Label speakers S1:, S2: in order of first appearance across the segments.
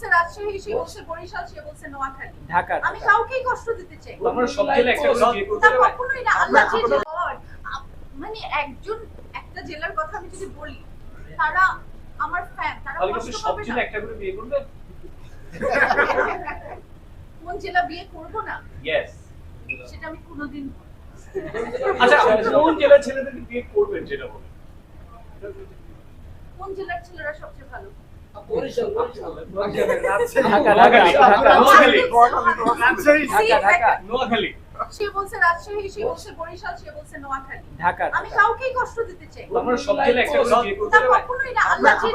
S1: বলছে রাজশাহী সে বলছে বরিশাল সে বলছে নোয়াখালী।
S2: ঢাকা
S1: আমি কাউকেই কষ্ট দিতে চাই।
S3: আমরা সব জেলা একটা করে
S1: কখনোই না আল্লাহ যে মানে একজন একটা জেলার কথা আমি যদি বলি তারা আমার ফ্যান তারা
S3: সব জেলা একটা করে বিয়ে করবেন
S1: কোন জেলা বিয়ে করব না?
S3: ইয়েস
S1: সেটা আমি কোনোদিন
S3: আচ্ছা কোন জেলার ছেলেদেরকে বিয়ে করবেন যেটা বলেন?
S1: কোন জেলার ছেলেরা সবচেয়ে ভালো?
S2: ঢাকা ঢাকা ঢাকা
S3: নোয়াখালী
S1: See,
S2: ঢাকা ঢাকা
S3: নোয়াখালী
S1: সে বলছে রাজশাহী সে বলছে বরিশাল সে বলছে নোয়াখালী
S2: ঢাকা
S1: আমি কাউকেই কষ্ট দিতে চাই
S3: আমরা সব জেলা একটা করে বিয়ে করতে
S1: তা
S3: পারি
S1: কখনোই না আল্লাহ যে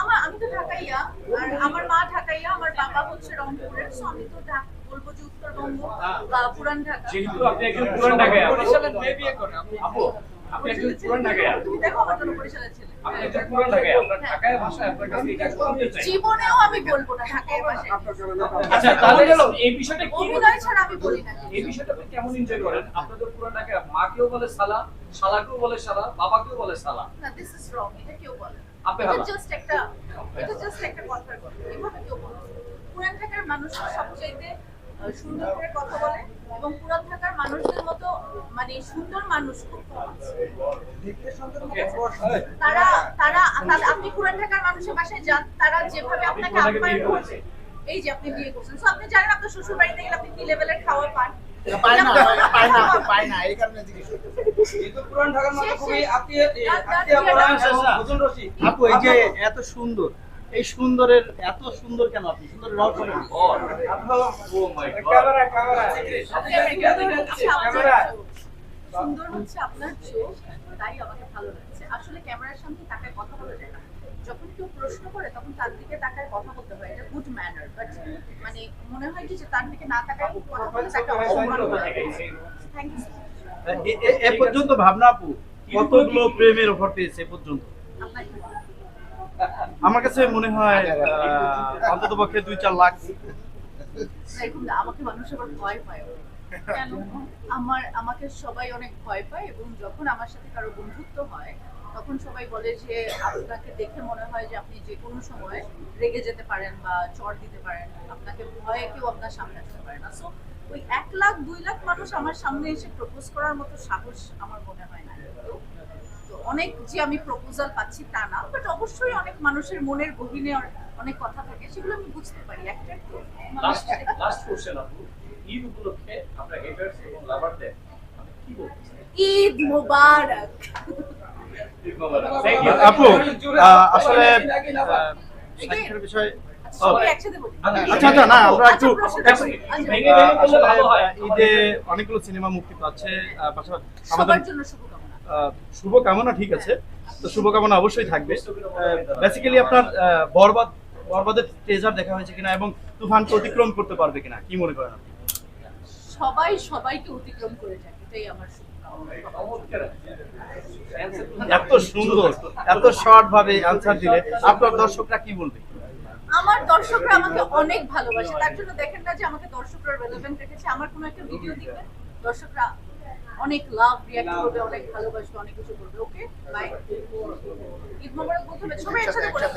S1: আমার আমি তো ঢাকাইয়া আর আমার মা ঢাকাইয়া আমার বাবা হচ্ছে রংপুরের সো আমি তো ঢাকা বলব যে উত্তরবঙ্গ বা পুরান ঢাকা
S3: যেহেতু আপনি একজন পুরান ঢাকায় বরিশালের মেয়ে বিয়ে করেন আপু আপনি একজন পুরান ঢাকায়
S1: তুমি দেখো আমার জন্য বরিশালের ছেলে।
S3: আপনি একজন পুরান ঢাকায় আপনার ঢাকায় ভাষা আপনার কাছে এটা শুনতে চাই।
S1: জীবনেও আমি বলব না ঢাকায় ভাষায়
S3: আচ্ছা তাহলে এই বিষয়টা কি
S1: অভিনয় ছাড়া আমি বলি না।
S3: এই বিষয়টা আপনি কেমন এনজয় করেন? আপনাদের পুরান ঢাকায় মাকেও বলে সালা শালাকেও বলে শালা বাবাকেও বলে সালা।
S1: না দিস ইজ রং এটা কেউ বলে
S3: আপনি
S1: এটা জাস্ট একটা এটা জাস্ট একটা কথার কথা। এভাবে কেউ বলে। পুরান ঢাকার মানুষ আহ, সুন্দর করে কথা বলে এবং পুরান ঢাকার মানুষদের মতো মানে সুন্দর মানুষ খুব তারা তারা তারা- আপনি পুরান ঢাকার মানুষের বাসায় যান তারা যেভাবে আপনাকে আপ্যায়ন করছে এই যে আপনি বিয়ে করছেন। সো আপনি জানেন আপনার শ্বশুর বাড়িতে গেলে আপনি কি লেভেলের খাওয়া পান।
S4: আপু এই যে এত সুন্দর। এই সুন্দরের এত সুন্দর কেন আপনি? সুন্দর রহস্য কি?
S3: Oh oh my god
S5: camera, camera.
S1: আপনার
S5: ক্যামেরা।
S1: চোখ। সুন্দর হচ্ছে আপনার চোখ তাই আমাকে ভালো লাগছে। আসলে ক্যামেরার সামনে তাকায় কথা বলা যায় না। যখন কেউ প্রশ্ন করে তখন তার দিকে তাকায় কথা বলতে হয়। এটা গুড ম্যানার বাট মানে মনে হয় কি যে তার দিকে না তাকায় কথা বলে তাকে অসম্মান করা থ্যাংক ইউ
S4: এ- পর্যন্ত ভাবনা আপু কতগুলো প্রেমের অফার পেয়েছে এ পর্যন্ত
S1: আপনার কি মনে হয়?
S4: আমার কাছে মনে হয় অন্তত পক্ষে দুই চার লাখ।
S1: মানুষ আমার, আমাকে সবাই অনেক ভয় পায় এবং যখন আমার সাথে কারও বন্ধুত্ব হয়, তখন সবাই বলে যে, আপনাকে দেখে মনে হয় যে আপনি সময় রেগে যেতে পারেন বা চড় দিতে পারেন। আপনাকে আপনার সামনে পারে না। সো ওই এক লাখ, দুই লাখ মানুষ আমার সামনে এসে প্রপোজ করার মতো সাহস আমার মনে হয় না। অনেক যে আমি প্রপোজাল পাচ্ছি তা না বাট অবশ্যই অনেক মানুষের মনের গভীরে অনেক কথা থাকে সেগুলো আমি বুঝতে পারি। একটা তো
S3: লাস্ট কোশ্চেন আপু। ঈদ উপলক্ষে আমরা হেটার্স এবং লাভারদের কি বলতে
S1: ঈদ মোবারক।
S4: আপু আসলে বিষয় ঈদে অনেকগুলো সিনেমা মুক্তি পাচ্ছে পাশাপাশি আমাদের
S1: সবার জন্য শুভকামনা
S4: ঠিক আছে। তো শুভকামনা অবশ্যই থাকবে। বেসিক্যালি আপনার বরবাদ বরবাদের ট্রেজার দেখা হয়েছে কিনা এবং তুফানকে অতিক্রম করতে পারবে কিনা কি মনে করেন আপনি?
S1: সবাই সবাইকে অতিক্রম করে যায় এটাই আমার
S4: এত সুন্দর এত শর্ট ভাবে অ্যান্সার দিলে আপনার দর্শকরা কি বলবে?
S1: আমার দর্শকরা আমাকে অনেক ভালোবাসে তার জন্য দেখেন না যে আমাকে দর্শকরা রেলেভেন্ট রেখেছে আমার কোনো একটা ভিডিও দিবে দর্শকরা অনেক লাভ রিয়াক্ট করবে অনেক ভালোবাসবে অনেক কিছু করবে ওকে বাই ঈদ মোবারক বলতে হবে সবাই একসাথে বলে.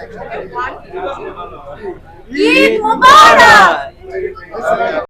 S1: ঈদ মোবারক!